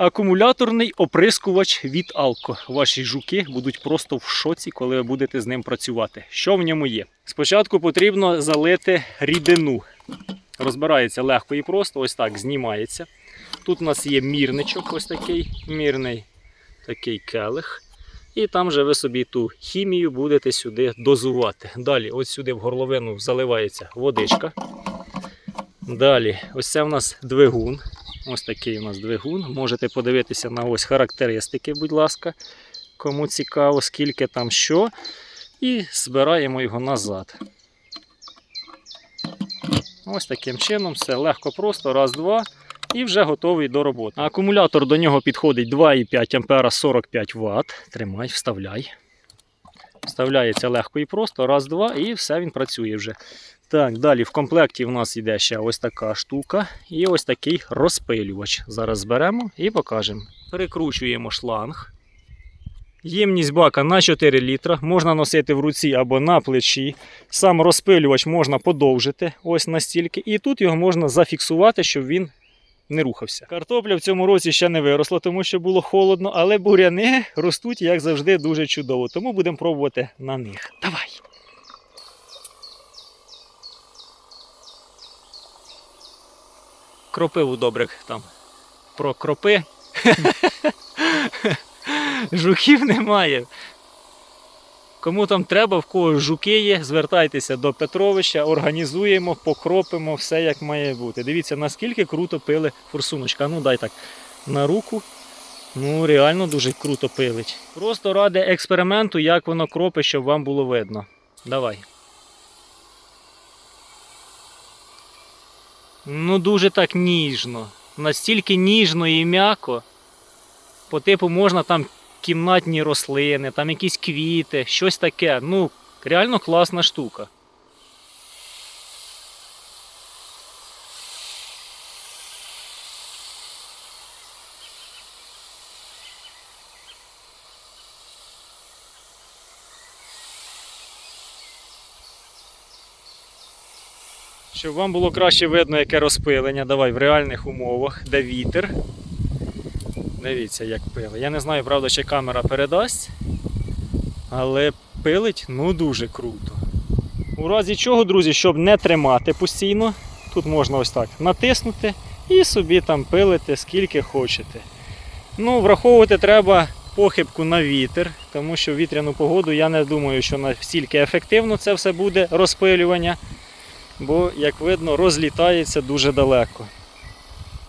Акумуляторний оприскувач від Алко. Ваші жуки будуть просто в шоці, коли ви будете з ним працювати. Що в ньому є? Спочатку потрібно залити рідину. Розбирається легко і просто, ось так знімається. Тут у нас є мірничок, ось такий мірний такий келих. І там же ви собі ту хімію будете сюди дозувати. Далі, ось сюди в горловину заливається водичка. Далі, ось це у нас двигун. Ось такий у нас двигун. Можете подивитися на ось характеристики, будь ласка, кому цікаво, скільки там що. І збираємо його назад. Ось таким чином, все легко, просто, раз, два. І вже готовий до роботи. Акумулятор до нього підходить 2,5 А 45 Вт. Тримай, вставляй. Вставляється легко і просто, раз, два, і все він працює вже. Так, далі в комплекті в нас йде ще ось така штука і ось такий розпилювач. Зараз зберемо і покажемо. Перекручуємо шланг. Ємність бака на 4 літра. Можна носити в руці або на плечі. Сам розпилювач можна подовжити ось настільки. І тут його можна зафіксувати, щоб він не рухався. Картопля в цьому році ще не виросла, тому що було холодно, але буряни ростуть, як завжди, дуже чудово. Тому будемо пробувати на них. Давай! Кропиву добрих там прокропи. Жуків немає. Кому там треба, в кого жуки є, звертайтеся до Петровича, організуємо, покропимо все як має бути. Дивіться, наскільки круто пили форсуночка. Ну дай так на руку. Ну, реально дуже круто пилить. Просто ради експерименту, як воно кропить, щоб вам було видно. Давай. Ну, дуже так ніжно. Настільки ніжно і м'яко. По типу можна там кімнатні рослини, там якісь квіти, щось таке. Ну, реально класна штука. Щоб вам було краще видно, яке розпилення, давай в реальних умовах, де вітер. Дивіться, як пили. Я не знаю, правда, чи камера передасть, але пилить ну дуже круто. У разі чого, друзі, щоб не тримати постійно, тут можна ось так натиснути і собі там пилити скільки хочете. Ну, враховувати треба похибку на вітер, тому що в вітряну погоду я не думаю, що настільки ефективно це все буде розпилювання, бо, як видно, розлітається дуже далеко.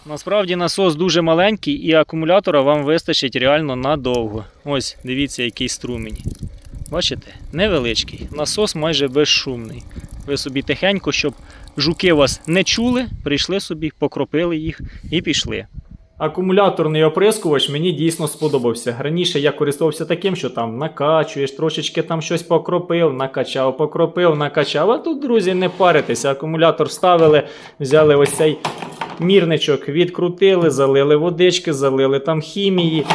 Насправді насос дуже маленький і акумулятора вам вистачить реально надовго. Ось, дивіться, який струмінь. Бачите? Невеличкий. Насос майже безшумний. Ви собі тихенько, щоб жуки вас не чули, прийшли собі, покропили їх і пішли. Акумуляторний оприскувач мені дійсно сподобався. Раніше я користувався таким, що там накачуєш, трошечки там щось покропив, накачав, покропив, накачав. А тут, друзі, не паритеся. Акумулятор вставили, взяли ось цей мірничок, відкрутили, залили водички, залили там хімії,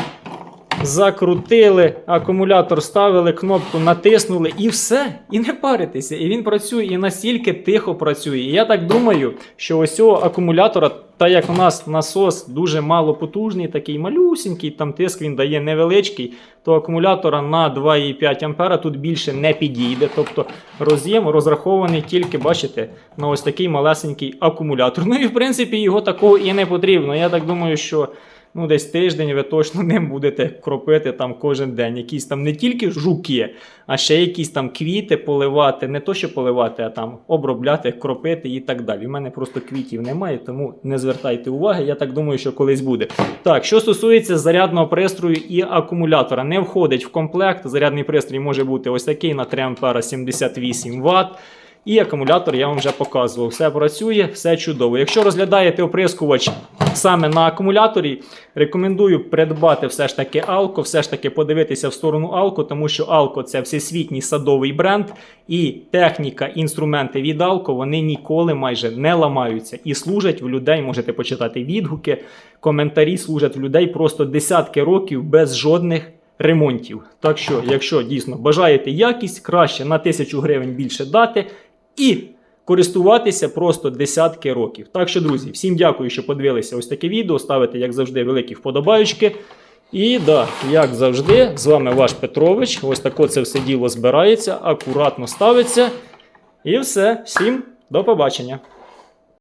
закрутили, акумулятор ставили, кнопку натиснули і все. І не паритеся. І він працює і настільки тихо працює. І я так думаю, що ось цього акумулятора, так як у нас насос дуже малопотужний, такий малюсінький, там тиск він дає невеличкий, то акумулятора на 2,5 А тут більше не підійде. Тобто роз'єм розрахований тільки, бачите, на ось такий малесенький акумулятор. Ну і в принципі його такого і не потрібно. Я так думаю, що ну, десь тиждень ви точно ним будете кропити там кожен день. Якісь там не тільки жуки, а ще якісь там квіти поливати. Не то, що поливати, а там обробляти, кропити і так далі. У мене просто квітів немає, тому не звертайте уваги. Я так думаю, що колись буде. Так, що стосується зарядного пристрою і акумулятора, не входить в комплект. Зарядний пристрій може бути ось такий на 3 А 78 Вт. І акумулятор я вам вже показував. Все працює, все чудово. Якщо розглядаєте оприскувач саме на акумуляторі, рекомендую придбати все ж таки Алко, все ж таки подивитися в сторону Алко, тому що Алко це всесвітній садовий бренд, і техніка, інструменти від Алко вони ніколи майже не ламаються і служать в людей. Можете почитати відгуки, коментарі служать в людей просто десятки років без жодних ремонтів. Так що, якщо дійсно бажаєте якість, краще на 1000 гривень більше дати. І користуватися просто десятки років. Так що, друзі, всім дякую, що подивилися ось таке відео. Ставите, як завжди, великі вподобаючки. І да, як завжди, з вами ваш Петрович. Ось тако це все діло збирається, акуратно ставиться. І все. Всім до побачення.